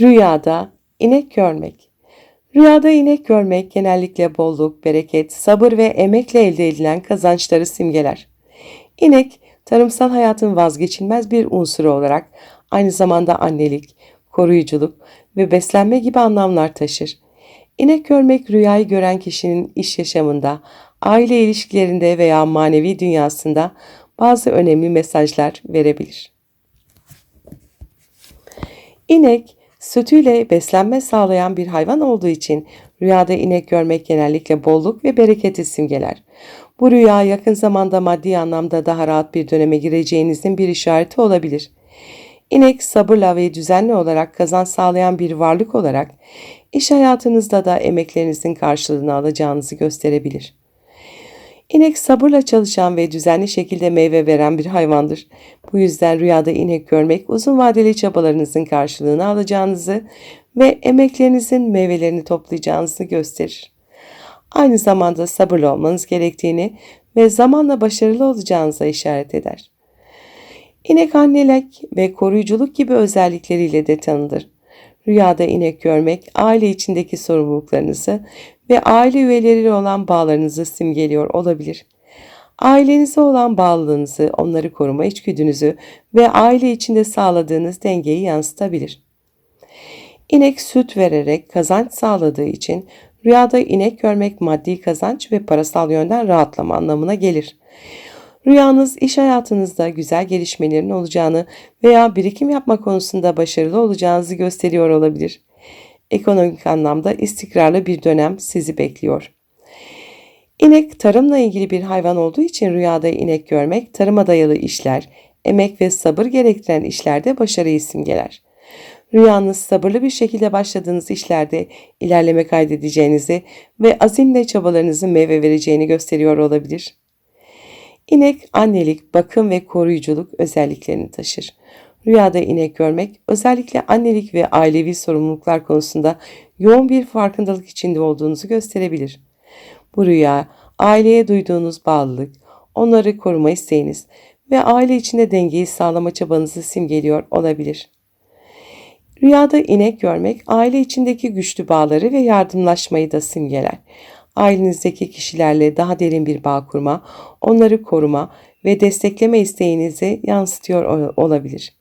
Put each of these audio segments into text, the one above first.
Rüyada inek görmek. Rüyada inek görmek genellikle bolluk, bereket, sabır ve emekle elde edilen kazançları simgeler. İnek, tarımsal hayatın vazgeçilmez bir unsuru olarak aynı zamanda annelik, koruyuculuk ve beslenme gibi anlamlar taşır. İnek görmek rüyayı gören kişinin iş yaşamında, aile ilişkilerinde veya manevi dünyasında bazı önemli mesajlar verebilir. İnek, sütüyle beslenme sağlayan bir hayvan olduğu için rüyada inek görmek genellikle bolluk ve bereketi simgeler. Bu rüya yakın zamanda maddi anlamda daha rahat bir döneme gireceğinizin bir işareti olabilir. İnek sabırla ve düzenli olarak kazan sağlayan bir varlık olarak iş hayatınızda da emeklerinizin karşılığını alacağınızı gösterebilir. İnek sabırla çalışan ve düzenli şekilde meyve veren bir hayvandır. Bu yüzden rüyada inek görmek uzun vadeli çabalarınızın karşılığını alacağınızı ve emeklerinizin meyvelerini toplayacağınızı gösterir. Aynı zamanda sabırlı olmanız gerektiğini ve zamanla başarılı olacağınıza işaret eder. İnek annelik ve koruyuculuk gibi özellikleriyle de tanınır. Rüyada inek görmek aile içindeki sorumluluklarınızı ve aile üyeleriyle olan bağlarınızı simgeliyor olabilir. Ailenize olan bağlılığınızı, onları koruma içgüdünüzü ve aile içinde sağladığınız dengeyi yansıtabilir. İnek süt vererek kazanç sağladığı için rüyada inek görmek maddi kazanç ve parasal yönden rahatlama anlamına gelir. Rüyanız iş hayatınızda güzel gelişmelerin olacağını veya birikim yapma konusunda başarılı olacağınızı gösteriyor olabilir. Ekonomik anlamda istikrarlı bir dönem sizi bekliyor. İnek tarımla ilgili bir hayvan olduğu için rüyada inek görmek tarıma dayalı işler, emek ve sabır gerektiren işlerde başarıyı simgeler. Rüyanız sabırlı bir şekilde başladığınız işlerde ilerleme kaydedeceğinizi ve azimle çabalarınızın meyve vereceğini gösteriyor olabilir. İnek annelik, bakım ve koruyuculuk özelliklerini taşır. Rüyada inek görmek özellikle annelik ve ailevi sorumluluklar konusunda yoğun bir farkındalık içinde olduğunuzu gösterebilir. Bu rüya aileye duyduğunuz bağlılık, onları koruma isteğiniz ve aile içinde dengeyi sağlama çabanızı simgeliyor olabilir. Rüyada inek görmek aile içindeki güçlü bağları ve yardımlaşmayı da simgeler. Ailenizdeki kişilerle daha derin bir bağ kurma, onları koruma ve destekleme isteğinizi yansıtıyor olabilir.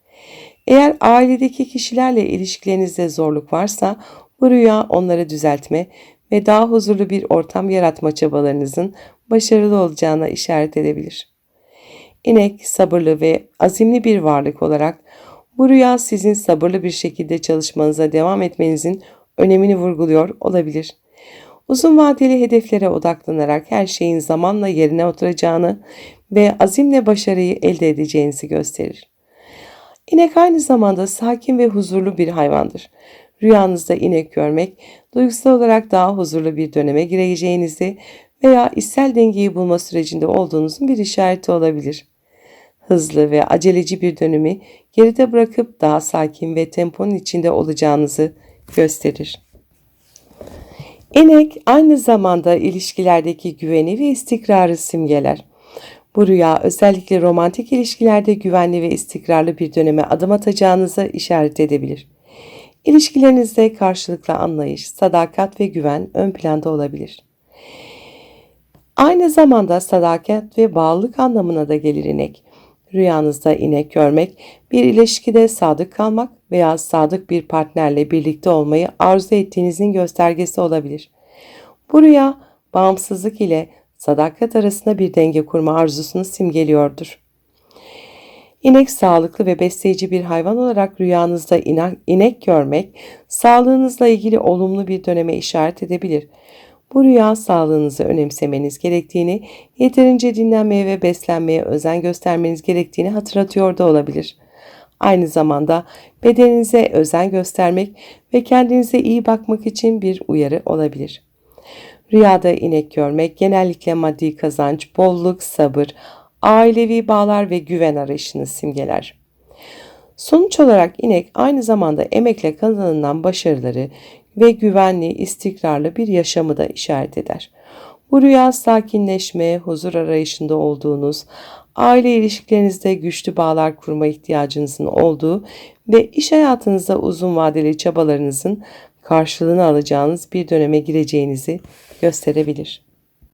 Eğer ailedeki kişilerle ilişkilerinizde zorluk varsa bu rüya onları düzeltme ve daha huzurlu bir ortam yaratma çabalarınızın başarılı olacağına işaret edebilir. İnek sabırlı ve azimli bir varlık olarak bu rüya sizin sabırlı bir şekilde çalışmanıza devam etmenizin önemini vurguluyor olabilir. Uzun vadeli hedeflere odaklanarak her şeyin zamanla yerine oturacağını ve azimle başarıyı elde edeceğinizi gösterir. İnek aynı zamanda sakin ve huzurlu bir hayvandır. Rüyanızda inek görmek, duygusal olarak daha huzurlu bir döneme gireceğinizi veya içsel dengeyi bulma sürecinde olduğunuzun bir işareti olabilir. Hızlı ve aceleci bir dönemi geride bırakıp daha sakin ve temponun içinde olacağınızı gösterir. İnek aynı zamanda ilişkilerdeki güveni ve istikrarı simgeler. Bu rüya özellikle romantik ilişkilerde güvenli ve istikrarlı bir döneme adım atacağınızı işaret edebilir. İlişkilerinizde karşılıklı anlayış, sadakat ve güven ön planda olabilir. Aynı zamanda sadakat ve bağlılık anlamına da gelir inek. Rüyanızda inek görmek, bir ilişkide sadık kalmak veya sadık bir partnerle birlikte olmayı arzu ettiğinizin göstergesi olabilir. Bu rüya bağımsızlık ile sadakat arasında bir denge kurma arzusunu simgeliyordur. İnek sağlıklı ve besleyici bir hayvan olarak rüyanızda inek görmek, sağlığınızla ilgili olumlu bir döneme işaret edebilir. Bu rüya sağlığınızı önemsemeniz gerektiğini, yeterince dinlenmeye ve beslenmeye özen göstermeniz gerektiğini hatırlatıyor da olabilir. Aynı zamanda bedeninize özen göstermek ve kendinize iyi bakmak için bir uyarı olabilir. Rüyada inek görmek genellikle maddi kazanç, bolluk, sabır, ailevi bağlar ve güven arayışını simgeler. Sonuç olarak inek aynı zamanda emekle kazanılan başarıları ve güvenli, istikrarlı bir yaşamı da işaret eder. Bu rüya sakinleşme, huzur arayışında olduğunuz, aile ilişkilerinizde güçlü bağlar kurma ihtiyacınızın olduğu ve iş hayatınızda uzun vadeli çabalarınızın karşılığını alacağınız bir döneme gireceğinizi gösterebilir.